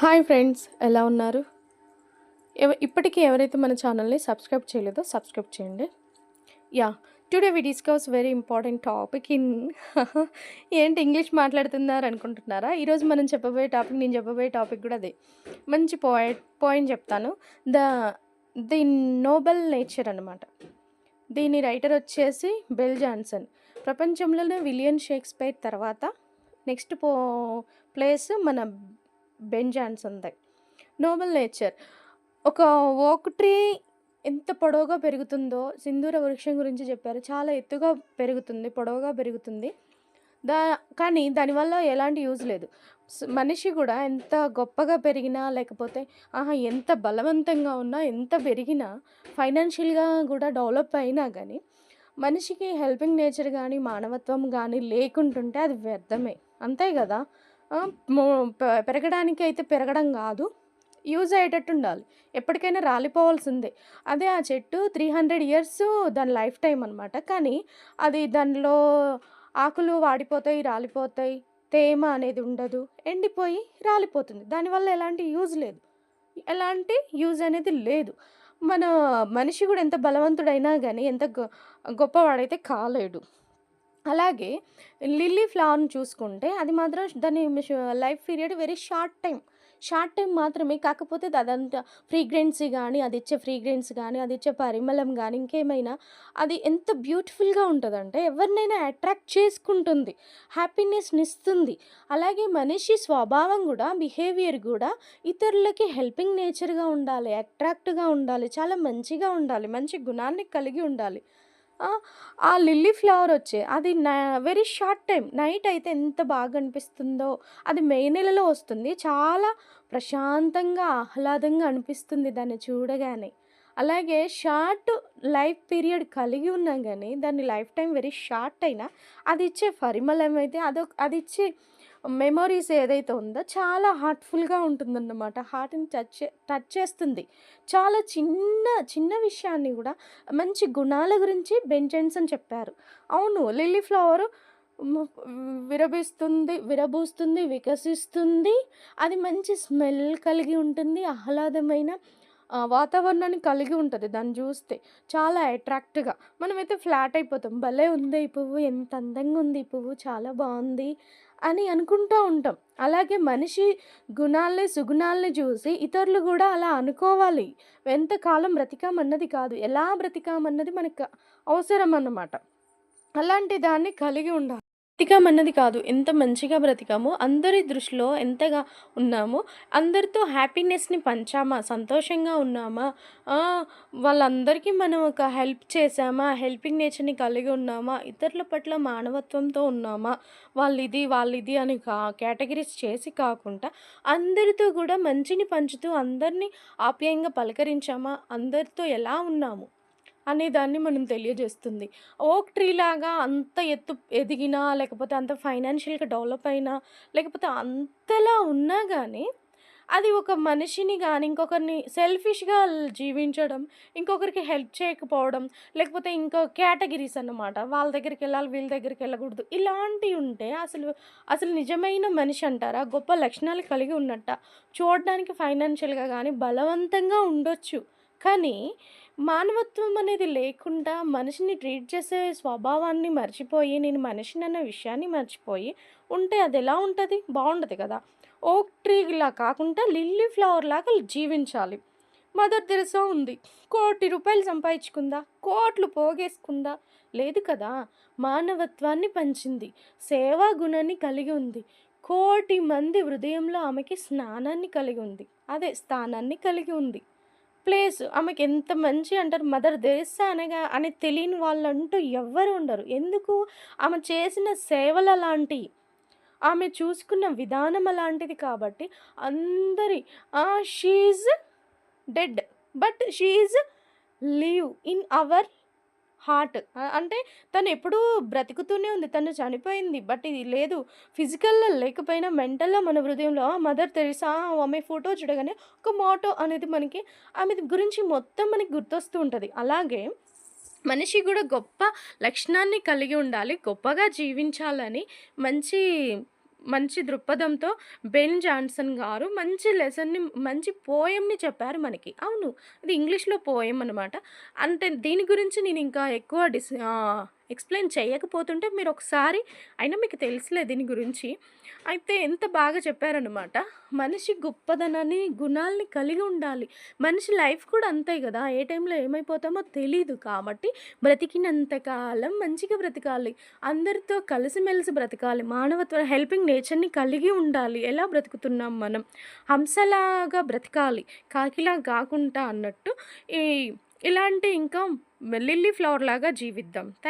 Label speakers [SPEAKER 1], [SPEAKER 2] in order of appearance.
[SPEAKER 1] Hi friends ఎలా ఉన్నారు? ఎవ ఇప్పటికీ ఎవరైతే మన ఛానల్ని సబ్స్క్రైబ్ చేయలేదో సబ్స్క్రైబ్ చేయండి. Yeah today we discuss very important topic in ఏంటి ఇంగ్లీష్ మాట్లాడుతున్నారు అనుకుంటున్నారా? ఈరోజు మనం చెప్పబోయే టాపిక్ నేను చెప్పబోయే టాపిక్ కూడా అదే. మంచి పాయింట్ పాయింట్ చెప్తాను. ద ది నోబెల్ నేచర్ అనమాట దీని రైటర్ వచ్చేసి బెల్ జాన్సన్. ప్రపంచంలోనే విలియన్ షేక్స్పియర్ తర్వాత నెక్స్ట్ పో ప్లేస్ మన బెన్ జాన్సన్దే నోబెల్ నేచర్. ఒక ఓక్ ట్రీ ఎంత పొడవుగా పెరుగుతుందో సింధూర వృక్షం గురించి చెప్పారు. చాలా ఎత్తుగా పెరుగుతుంది పొడవుగా పెరుగుతుంది. దా కానీ దానివల్ల ఎలాంటి యూజ్ లేదు. మనిషి కూడా ఎంత గొప్పగా పెరిగినా లేకపోతే ఆహా ఎంత బలవంతంగా ఉన్నా ఎంత పెరిగినా ఫైనాన్షియల్గా కూడా డెవలప్ అయినా కానీ మనిషికి హెల్పింగ్ నేచర్ కానీ మానవత్వం కానీ లేకుంటుంటే అది వ్యర్థమే. అంతే కదా? పెరగడానికి అయితే పెరగడం కాదు. యూజ్ అయ్యేటట్టు ఉండాలి. ఎప్పటికైనా రాలిపోవాల్సిందే. అదే ఆ చెట్టు త్రీ హండ్రెడ్ ఇయర్స్ దాని లైఫ్ టైం అనమాట కానీ అది దానిలో ఆకులు వాడిపోతాయి రాలిపోతాయి తేమ అనేది ఉండదు. ఎండిపోయి రాలిపోతుంది. దానివల్ల ఎలాంటి యూజ్ లేదు. ఎలాంటి యూజ్ అనేది లేదు. మన మనిషి కూడా ఎంత బలవంతుడైనా కానీ ఎంత గొ- గొప్పవాడైతే కాలేడు. అలాగే లిల్లీ ఫ్లవర్ని చూసుకుంటే అది మాత్రం దాని life period very short time short time మాత్రమే కాకపోతే అదంతా ఫ్రీగ్రెన్సీ కానీ అది ఇచ్చే ఫ్రీగ్రెన్స్ కానీ అది ఇచ్చే పరిమళం కానీ ఇంకేమైనా అది ఎంత బ్యూటిఫుల్గా ఉంటుందంటే ఎవరినైనా అట్రాక్ట్ చేసుకుంటుంది. హ్యాపీనెస్ని ఇస్తుంది అలాగే మనిషి స్వభావం కూడా బిహేవియర్ కూడా ఇతరులకి హెల్పింగ్ నేచర్గా ఉండాలి అట్రాక్ట్గా ఉండాలి చాలా మంచిగా ఉండాలి మంచి గుణాన్ని కలిగి ఉండాలి. ఆ, లిల్లీ ఫ్లవర్ వచ్చే. అది నా వెరీ షార్ట్ టైం నైట్ అయితే ఎంత బాగా అనిపిస్తుందో అది మే నెలలో వస్తుంది. చాలా ప్రశాంతంగా ఆహ్లాదంగా అనిపిస్తుంది దాన్ని చూడగానే. అలాగే షార్ట్ లైఫ్ పీరియడ్ కలిగి ఉన్నా కానీ దాని లైఫ్ టైం వెరీ షార్ట్ అయినా అది ఇచ్చే పరిమళం అయితే అదొక అది ఇచ్చే మెమొరీస్ ఏదైతే ఉందో చాలా హార్ట్ఫుల్గా ఉంటుందన్నమాట. హార్ట్ని టచ్ చే- టచ్ చేస్తుంది. చాలా చిన్న చిన్న విషయాన్ని కూడా మంచి గుణాల గురించి బెంజెన్సన్ చెప్పారు. అవును లిల్లీ ఫ్లవర్ విరబిస్తుంది విరబూస్తుంది వికసిస్తుంది. అది మంచి స్మెల్ కలిగి ఉంటుంది ఆహ్లాదమైన వాతావరణాన్ని కలిగి ఉంటుంది దాన్ని చూస్తే. చాలా అట్రాక్ట్గా. మనమైతే ఫ్లాట్ అయిపోతాం. భలే ఉంది ఈ పువ్వు ఎంత అందంగా ఉంది ఈ పువ్వు చాలా బాగుంది అని అనుకుంటూ ఉంటాం. అలాగే మనిషి గుణాలని సుగుణాలని చూసి ఇతరులు కూడా అలా అనుకోవాలి. ఎంతకాలం బ్రతికామన్నది కాదు. ఎలా బ్రతికామన్నది మనకు అవసరం అన్నమాట అలాంటి దాన్ని కలిగి ఉండాలి. బ్రతికామన్నది కాదు. ఎంత మంచిగా బ్రతికామో అందరి దృష్టిలో ఎంతగా ఉన్నామో అందరితో హ్యాపీనెస్ని పంచామా సంతోషంగా ఉన్నామా? వాళ్ళందరికీ మనం ఒక హెల్ప్ చేసామా హెల్పింగ్ నేచర్ని కలిగి ఉన్నామా ఇతరుల పట్ల మానవత్వంతో ఉన్నామా? వాళ్ళు ఇది వాళ్ళు ఇది అని కా కేటగిరీస్ చేసి కాకుండా అందరితో కూడా మంచిని పంచుతూ అందరినీ ఆప్యాయంగా పలకరించామా? అందరితో ఎలా ఉన్నాము? అనే దాన్ని మనం తెలియజేస్తుంది. ఓక్ ట్రీ లాగా అంత ఎత్తు ఎదిగినా లేకపోతే అంత ఫైనాన్షియల్గా డెవలప్ అయినా లేకపోతే అంతలా ఉన్నా కానీ అది ఒక మనిషిని కానీ ఇంకొకరిని సెల్ఫిష్గా జీవించడం ఇంకొకరికి హెల్ప్ చేయకపోవడం లేకపోతే ఇంకో కేటగిరీస్ అన్నమాట. వాళ్ళ దగ్గరికి వెళ్ళాలి వీళ్ళ దగ్గరికి వెళ్ళకూడదు. ఇలాంటివి ఉంటే అసలు అసలు నిజమైన మనిషి అంటారా? గొప్ప లక్షణాలు కలిగి ఉన్నట్ట. చూడడానికి ఫైనాన్షియల్గా కానీ బలవంతంగా ఉండొచ్చు. కానీ మానవత్వం అనేది లేకుండా మనిషిని ట్రీట్ చేసే స్వభావాన్ని మర్చిపోయి నేను మనిషిని అన్న విషయాన్ని మర్చిపోయి ఉంటే అది ఎలా ఉంటుంది? బాగుండదు కదా. ఓక్ ట్రీలా కాకుండా లిల్లీ ఫ్లవర్ లాగా జీవించాలి. మదర్ తెరసా ఉంది. కోటి రూపాయలు సంపాదించుకుందా? కోట్లు పోగేసుకుందా? లేదు కదా. మానవత్వాన్ని పంచింది. సేవా గుణాన్ని కలిగి ఉంది. కోటి మంది హృదయంలో ఆమెకి స్నానాన్ని కలిగి ఉంది. అదే స్థానాన్ని కలిగి ఉంది. ప్లేస్ ఆమెకి ఎంత మంచి అంటారు మదర్ తెరిసా అనగా అని తెలియని వాళ్ళంటూ ఎవ్వరు ఉండరు. ఎందుకు? ఆమె చేసిన సేవలు అలాంటివి ఆమె చూసుకున్న విధానం అలాంటిది కాబట్టి అందరి she dead but she leave in our heart. అంటే తను ఎప్పుడూ బ్రతుకుతూనే ఉంది. తను చనిపోయింది. బట్ ఇది లేదు. ఫిజికల్లో లేకపోయినా మెంటల్లో మన హృదయంలో మదర్ తెరిసా ఆమె ఫోటో చూడగానే ఒక మోటో అనేది మనకి ఆమె గురించి మొత్తం మనకి గుర్తొస్తూ ఉంటుంది. అలాగే మనిషి కూడా గొప్ప లక్షణాన్ని కలిగి ఉండాలి. గొప్పగా జీవించాలని మంచి మంచి దృక్పథంతో బెన్ జాన్సన్ గారు మంచి లెసన్‌ని మంచి పోయంని చెప్పారు మనకి. అవును. అది ఇంగ్లీష్‌లో పోయం అనమాట. అంటే దీని గురించి నేను ఇంకా ఎక్కువ డిస్ ఎక్స్‌ప్లెయిన్ చేయకపోతుంటే మీరు ఒకసారి అయినా మీకు తెలుసులే దీని గురించి. అయితే ఎంత బాగా చెప్పారనమాట. మనిషి గొప్పదనాన్ని, గుణాల్ని కలిగి ఉండాలి. మనిషి లైఫ్ కూడా అంతే కదా ఏ టైంలో ఏమైపోతామో తెలీదు. కాబట్టి బ్రతికినంత కాలం మంచిగా బ్రతకాలి. అందరితో కలిసిమెలిసి బ్రతకాలి. మానవత్వ హెల్పింగ్ నేచర్‌ని కలిగి ఉండాలి. ఎలా బ్రతుకుతున్నాం మనం? హంసలాగా బ్రతకాలి. కాకిలా కాకుండా అన్నట్టు ఈ ఇలాంటి ఇంకా లిల్లీ ఫ్లవర్ లాగా జీవిద్దాం. థాంక్